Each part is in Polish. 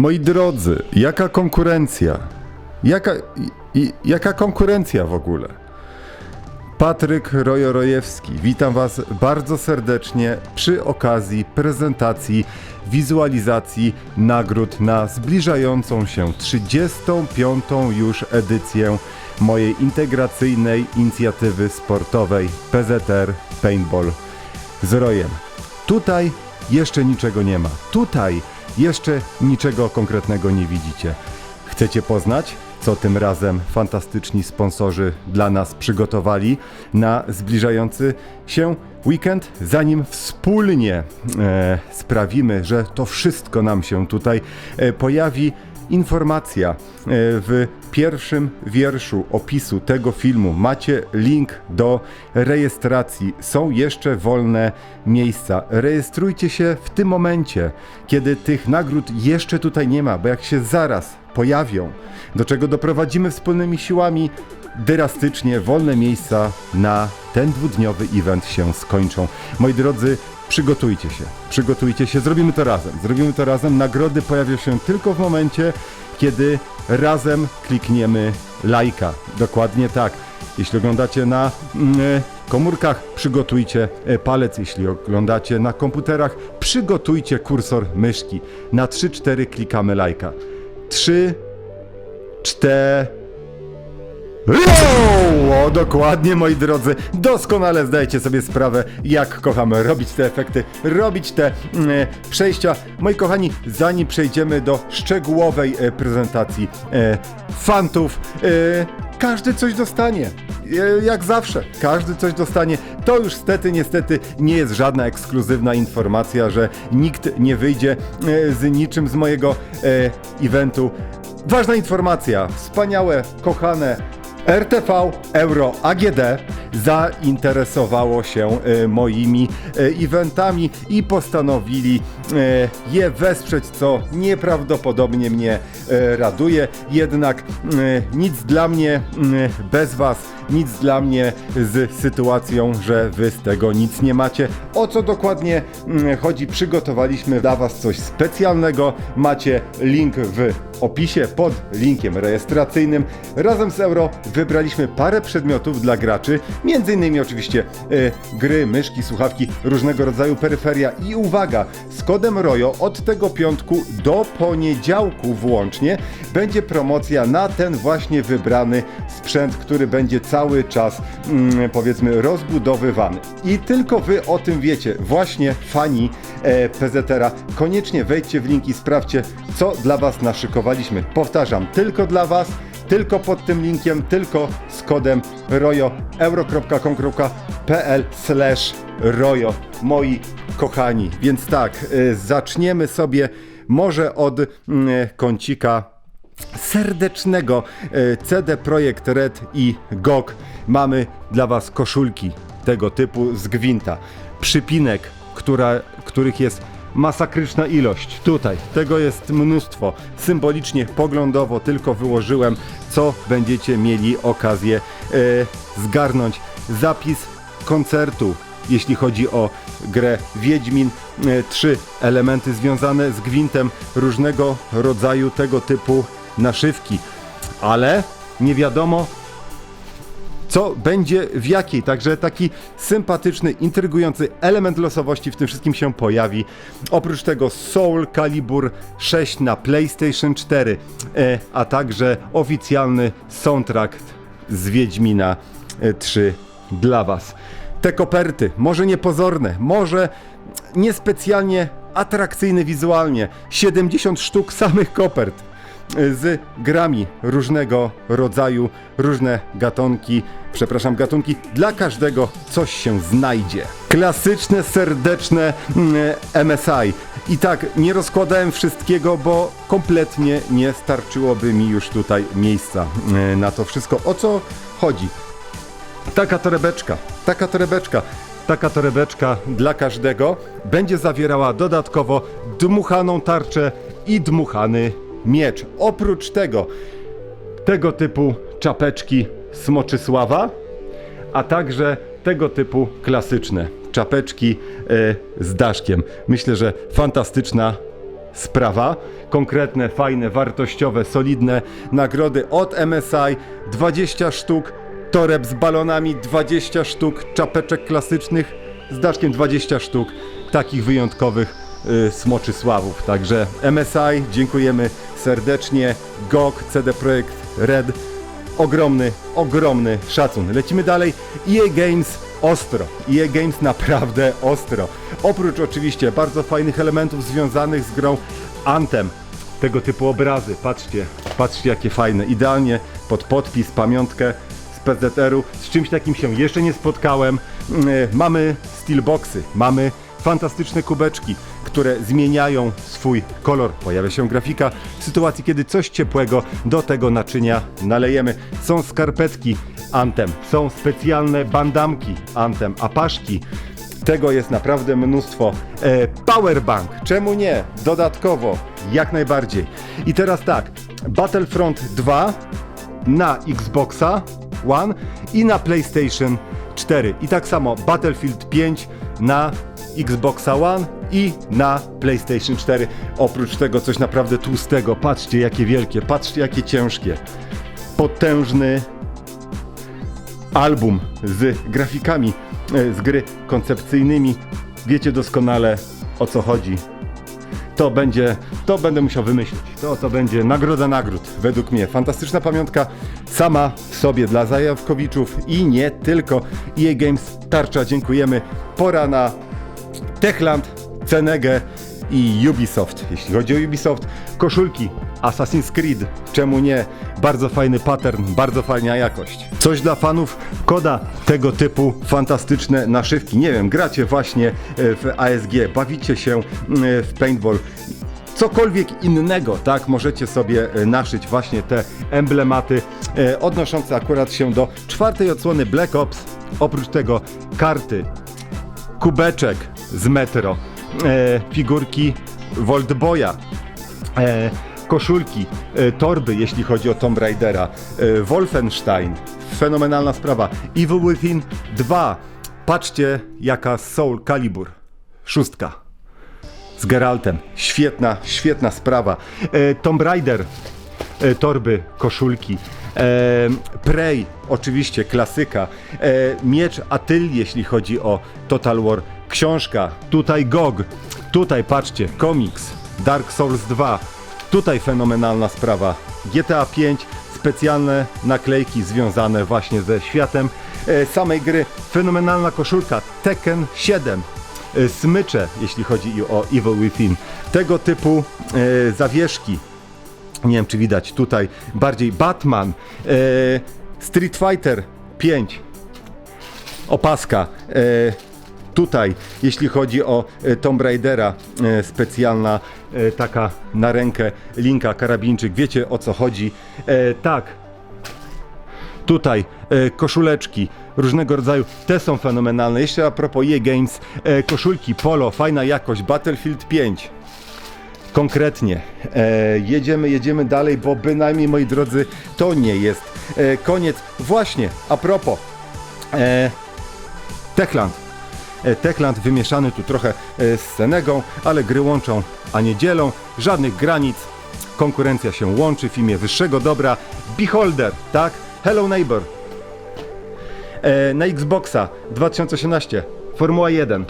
Moi drodzy, jaka konkurencja? Jaka, i, jaka konkurencja w ogóle? Patryk Rojorojewski, witam Was bardzo serdecznie przy okazji prezentacji wizualizacji nagród na zbliżającą się 35. już edycję mojej integracyjnej inicjatywy sportowej PZR Paintball z Rojem. Tutaj jeszcze niczego nie ma. Tutaj jeszcze niczego konkretnego nie widzicie. Chcecie poznać, co tym razem fantastyczni sponsorzy dla nas przygotowali na zbliżający się weekend? Zanim wspólnie e, sprawimy, że to wszystko nam się tutaj e, pojawi, informacja e, w pierwszym wierszu opisu tego filmu macie link do rejestracji. Są jeszcze wolne miejsca. Rejestrujcie się w tym momencie, kiedy tych nagród jeszcze tutaj nie ma, bo jak się zaraz pojawią, do czego doprowadzimy wspólnymi siłami, drastycznie wolne miejsca na ten dwudniowy event się skończą. Moi drodzy, przygotujcie się, przygotujcie się, zrobimy to razem, zrobimy to razem. Nagrody pojawią się tylko w momencie, kiedy razem klikniemy lajka. Dokładnie tak. Jeśli oglądacie na mm, e, komórkach, przygotujcie e, palec. Jeśli oglądacie na komputerach, przygotujcie kursor myszki. Na 3-4 klikamy lajka. 3, 4. O, dokładnie moi drodzy, doskonale zdajecie sobie sprawę, jak kochamy robić te efekty, robić te mm, e, przejścia. Moi kochani, zanim przejdziemy do szczegółowej e, prezentacji e, fantów, e, każdy coś dostanie. E, Jak zawsze, każdy coś dostanie. To już stety, niestety nie jest żadna ekskluzywna informacja, że nikt nie wyjdzie e, z niczym z mojego e, eventu. Ważna informacja, wspaniałe, kochane RTV Euro AGD zainteresowało się e, moimi e, eventami i postanowili e, je wesprzeć, co nieprawdopodobnie mnie raduje. Jednak nic dla mnie bez Was, nic dla mnie z sytuacją, że Wy z tego nic nie macie. O co dokładnie mm, chodzi? Przygotowaliśmy dla Was coś specjalnego. Macie link w opisie pod linkiem rejestracyjnym. Razem z Euro wybraliśmy parę przedmiotów dla graczy, między innymi oczywiście e, gry, myszki, słuchawki, różnego rodzaju peryferia i uwaga, z kodem ROJO od tego piątku do poniedziałku włącznie będzie promocja na ten właśnie wybrany sprzęt, który będzie cały czas mm, powiedzmy rozbudowywany. I tylko wy o tym wiecie, właśnie fani e, PZR-a. Koniecznie wejdźcie w link i sprawdźcie, co dla was naszykowaliśmy. Powtarzam, tylko dla was tylko pod tym linkiem, tylko z kodem ROJO euro.com.pl ROJO moi kochani. Więc tak, y, zaczniemy sobie może od y, kącika serdecznego y, CD Projekt Red i GOG. Mamy dla Was koszulki tego typu z gwinta. Przypinek, która, których jest masakryczna ilość. Tutaj tego jest mnóstwo. Symbolicznie, poglądowo tylko wyłożyłem, co będziecie mieli okazję e, zgarnąć. Zapis koncertu, jeśli chodzi o grę Wiedźmin. E, trzy elementy związane z gwintem, różnego rodzaju tego typu naszywki. Ale nie wiadomo, co będzie w jakiej. Także taki sympatyczny, intrygujący element losowości w tym wszystkim się pojawi. Oprócz tego Soul Calibur 6 na PlayStation 4, e, a także oficjalny soundtrack z Wiedźmina e, 3 dla Was. Te koperty, może niepozorne, może niespecjalnie atrakcyjne wizualnie. 70 sztuk samych kopert z grami różnego rodzaju, różne gatunki, przepraszam, gatunki, dla każdego coś się znajdzie. Klasyczne, serdeczne mm, MSI. I tak, nie rozkładałem wszystkiego, bo kompletnie nie starczyłoby mi już tutaj miejsca mm, na to wszystko. O co chodzi? Taka torebeczka, taka torebeczka. Taka torebeczka dla każdego będzie zawierała dodatkowo dmuchaną tarczę i dmuchany miecz. Oprócz tego, tego typu czapeczki Smoczysława, a także tego typu klasyczne czapeczki e, z daszkiem. Myślę, że fantastyczna sprawa. Konkretne, fajne, wartościowe, solidne nagrody od MSI 20 sztuk, toreb z balonami 20 sztuk, czapeczek klasycznych z daszkiem 20 sztuk, takich wyjątkowych y, smoczy sławów. Także MSI dziękujemy serdecznie. GOG, CD Projekt Red ogromny, ogromny szacun. Lecimy dalej. EA Games ostro. EA Games naprawdę ostro. Oprócz oczywiście bardzo fajnych elementów związanych z grą Anthem. Tego typu obrazy, patrzcie, patrzcie jakie fajne. Idealnie pod podpis, pamiątkę z PZR-u. Z czymś takim się jeszcze nie spotkałem. Yy, Mamy steelboxy, mamy fantastyczne kubeczki, które zmieniają swój kolor. Pojawia się grafika w sytuacji, kiedy coś ciepłego do tego naczynia nalejemy. Są skarpetki Anthem, są specjalne bandamki Anthem, apaszki. Tego jest naprawdę mnóstwo. E, powerbank, czemu nie? Dodatkowo, jak najbardziej. I teraz tak, Battlefront 2 na Xboxa One i na PlayStation 4. I tak samo Battlefield 5 na Xboxa One i na PlayStation 4. Oprócz tego coś naprawdę tłustego. Patrzcie jakie wielkie, patrzcie jakie ciężkie. Potężny album z grafikami e, z gry koncepcyjnymi. Wiecie doskonale o co chodzi. To będzie, to będę musiał wymyślić. To, to będzie nagroda nagród, według mnie. Fantastyczna pamiątka sama w sobie dla Zajawkowiczów i nie tylko. EA Games tarcza, dziękujemy. Pora na Techland, Cenegę i Ubisoft. Jeśli chodzi o Ubisoft, koszulki Assassin's Creed, czemu nie? Bardzo fajny pattern, bardzo fajna jakość. Coś dla fanów koda tego typu fantastyczne naszywki. Nie wiem, gracie właśnie e, w ASG, bawicie się e, w paintball. Cokolwiek innego, tak, możecie sobie e, naszyć właśnie te emblematy odnoszące akurat się do czwartej odsłony Black Ops. Oprócz tego karty, kubeczek z Metro, e, figurki Voltboya, e, koszulki, e, torby, jeśli chodzi o Tomb Raidera, e, Wolfenstein, fenomenalna sprawa, Evil Within 2, patrzcie jaka Soul Calibur, szóstka. Z Geraltem, świetna, świetna sprawa, e, Tomb Raider, e, torby, koszulki. E, Prey, oczywiście klasyka. E, miecz Atyl, jeśli chodzi o Total War. Książka, tutaj GOG, tutaj patrzcie, komiks, Dark Souls 2, tutaj fenomenalna sprawa. GTA 5, specjalne naklejki związane właśnie ze światem e, samej gry. Fenomenalna koszulka Tekken 7, e, smycze, jeśli chodzi o Evil Within. Tego typu e, zawieszki, nie wiem czy widać tutaj bardziej Batman, Street Fighter 5, opaska. Tutaj, jeśli chodzi o e, Tomb Raidera, e, specjalna e, taka na rękę linka, karabinczyk, wiecie o co chodzi. Tak, Tutaj koszuleczki różnego rodzaju, te są fenomenalne. Jeszcze a propos EA Games, koszulki polo, fajna jakość, Battlefield 5. Konkretnie. Jedziemy, jedziemy dalej, bo bynajmniej, moi drodzy, to nie jest koniec. Właśnie, a propos. Techland. E, Techland wymieszany tu trochę e, z Senegą, ale gry łączą, a nie dzielą. Żadnych granic. Konkurencja się łączy w imię wyższego dobra. Beholder, tak? Hello Neighbor. E, na Xboxa 2018 Formuła 1 e,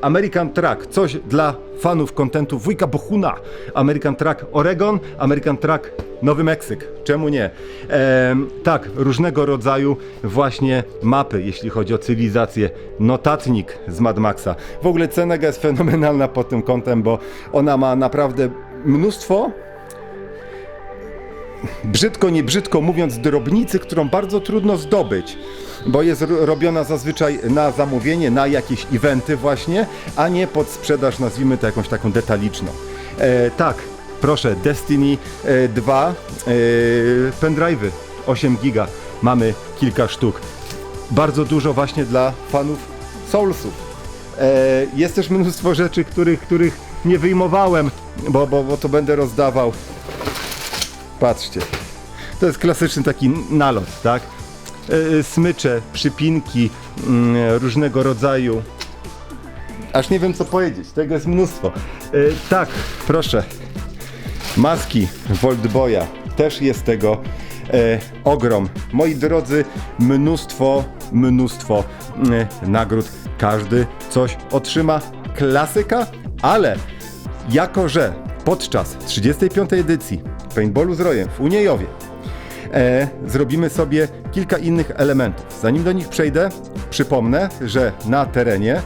American Track, coś dla fanów kontentu wujka Bohuna American Track Oregon, American Track Nowy Meksyk, czemu nie? E, tak, różnego rodzaju właśnie mapy, jeśli chodzi o cywilizację. Notatnik z Mad Maxa. W ogóle Cenega jest fenomenalna pod tym kątem, bo ona ma naprawdę mnóstwo brzydko, nie brzydko mówiąc, drobnicy, którą bardzo trudno zdobyć, bo jest ro- robiona zazwyczaj na zamówienie, na jakieś eventy właśnie, a nie pod sprzedaż, nazwijmy to jakąś taką detaliczną. E, tak, proszę, Destiny e, 2, e, pendrive'y 8 giga, mamy kilka sztuk. Bardzo dużo właśnie dla fanów Soulsów. E, jest też mnóstwo rzeczy, których, których nie wyjmowałem, bo, bo, bo to będę rozdawał. Patrzcie. To jest klasyczny taki nalot, tak? E, Smycze, przypinki, mm, różnego rodzaju aż nie wiem co powiedzieć, tego jest mnóstwo. E, tak, proszę, maski Voltboya, też jest tego e, ogrom. Moi drodzy, mnóstwo, mnóstwo e, nagród. Każdy coś otrzyma. Klasyka, ale jako że podczas 35. edycji Paintballu z Rojem w Uniejowie e, zrobimy sobie kilka innych elementów. Zanim do nich przejdę, przypomnę, że na terenie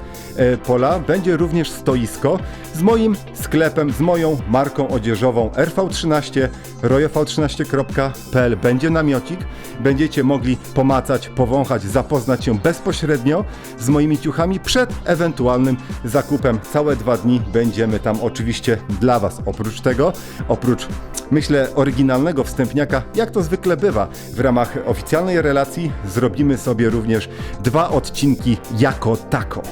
pola będzie również stoisko z moim sklepem, z moją marką odzieżową RV13, royov13.pl. Będzie namiocik, będziecie mogli pomacać, powąchać, zapoznać się bezpośrednio z moimi ciuchami przed ewentualnym zakupem. Całe dwa dni będziemy tam oczywiście dla Was. Oprócz tego, oprócz myślę oryginalnego wstępniaka, jak to zwykle bywa, w ramach oficjalnej relacji zrobimy sobie również dwa odcinki jako tako.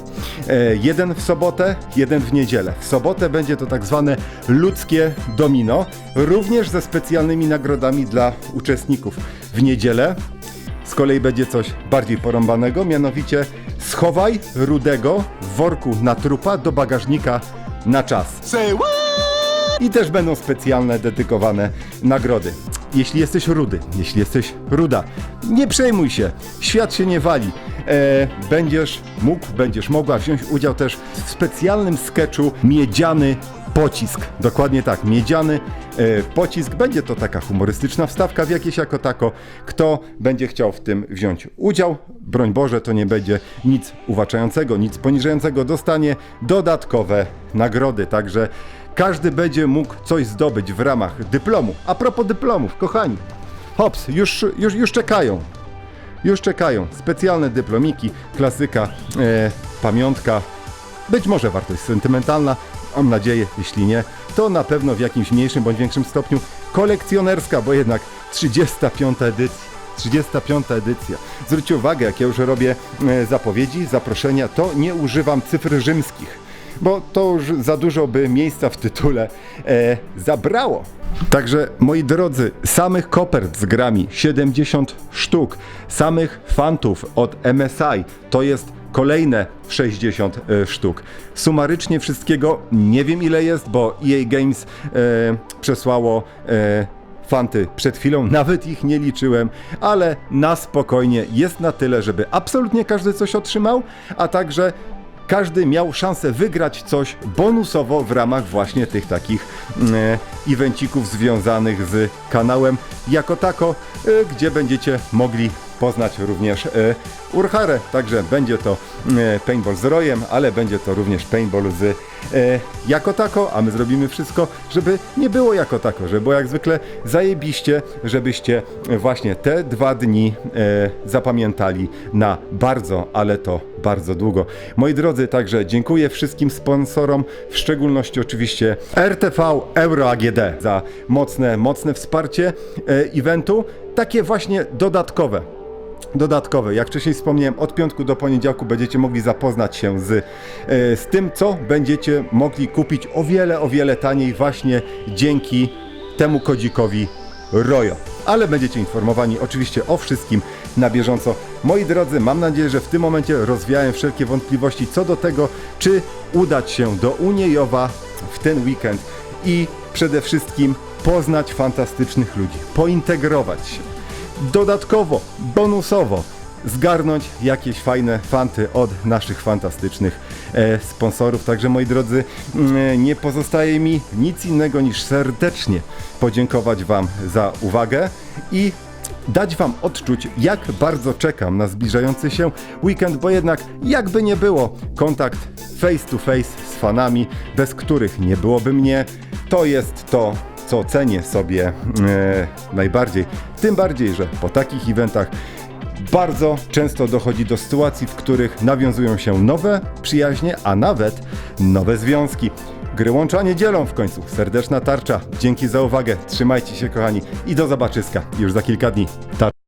E, jeden w sobotę, jeden w niedzielę. W sobotę będzie to tak zwane ludzkie domino, również ze specjalnymi nagrodami dla uczestników. W niedzielę z kolei będzie coś bardziej porąbanego, mianowicie schowaj rudego w worku na trupa do bagażnika na czas. I też będą specjalne, dedykowane nagrody. Jeśli jesteś rudy, jeśli jesteś ruda, nie przejmuj się, świat się nie wali. E, będziesz mógł, będziesz mogła wziąć udział też w specjalnym sketchu Miedziany Pocisk. Dokładnie tak, Miedziany e, Pocisk. Będzie to taka humorystyczna wstawka w jakieś jako tako. Kto będzie chciał w tym wziąć udział, broń Boże, to nie będzie nic uwaczającego, nic poniżającego, dostanie dodatkowe nagrody. Także każdy będzie mógł coś zdobyć w ramach dyplomu. A propos dyplomów, kochani, hops, już, już, już czekają. Już czekają specjalne dyplomiki, klasyka, e, pamiątka, być może wartość sentymentalna, mam nadzieję, jeśli nie, to na pewno w jakimś mniejszym bądź większym stopniu kolekcjonerska, bo jednak 35 edycja. 35 edycja. Zwróćcie uwagę, jak ja już robię e, zapowiedzi, zaproszenia, to nie używam cyfr rzymskich bo to już za dużo by miejsca w tytule e, zabrało. Także moi drodzy, samych kopert z grami 70 sztuk, samych fantów od MSI to jest kolejne 60 e, sztuk. Sumarycznie wszystkiego nie wiem ile jest, bo EA Games e, przesłało e, fanty przed chwilą, nawet ich nie liczyłem, ale na spokojnie jest na tyle, żeby absolutnie każdy coś otrzymał, a także każdy miał szansę wygrać coś bonusowo w ramach właśnie tych takich e, evencików związanych z kanałem jako tako, e, gdzie będziecie mogli poznać również e, Urharę. Także będzie to e, paintball z rojem, ale będzie to również paintball z e, jako tako, a my zrobimy wszystko, żeby nie było jako tako, żeby było jak zwykle zajebiście, żebyście właśnie te dwa dni zapamiętali na bardzo, ale to bardzo długo. Moi drodzy, także dziękuję wszystkim sponsorom, w szczególności oczywiście RTV Euro AGD za mocne, mocne wsparcie eventu, takie właśnie dodatkowe dodatkowe. Jak wcześniej wspomniałem, od piątku do poniedziałku będziecie mogli zapoznać się z, e, z tym, co będziecie mogli kupić o wiele, o wiele taniej właśnie dzięki temu kodzikowi ROJO. Ale będziecie informowani oczywiście o wszystkim na bieżąco. Moi drodzy, mam nadzieję, że w tym momencie rozwiałem wszelkie wątpliwości co do tego, czy udać się do Uniejowa w ten weekend i przede wszystkim poznać fantastycznych ludzi, pointegrować się dodatkowo, bonusowo zgarnąć jakieś fajne fanty od naszych fantastycznych e, sponsorów. Także moi drodzy, mm, nie pozostaje mi nic innego niż serdecznie podziękować Wam za uwagę i dać Wam odczuć, jak bardzo czekam na zbliżający się weekend, bo jednak jakby nie było, kontakt face to face z fanami, bez których nie byłoby mnie, to jest to, co cenię sobie e, najbardziej. Tym bardziej, że po takich eventach bardzo często dochodzi do sytuacji, w których nawiązują się nowe przyjaźnie, a nawet nowe związki. Gry łącza niedzielą w końcu. Serdeczna tarcza. Dzięki za uwagę. Trzymajcie się kochani i do zobaczyska już za kilka dni. Tar-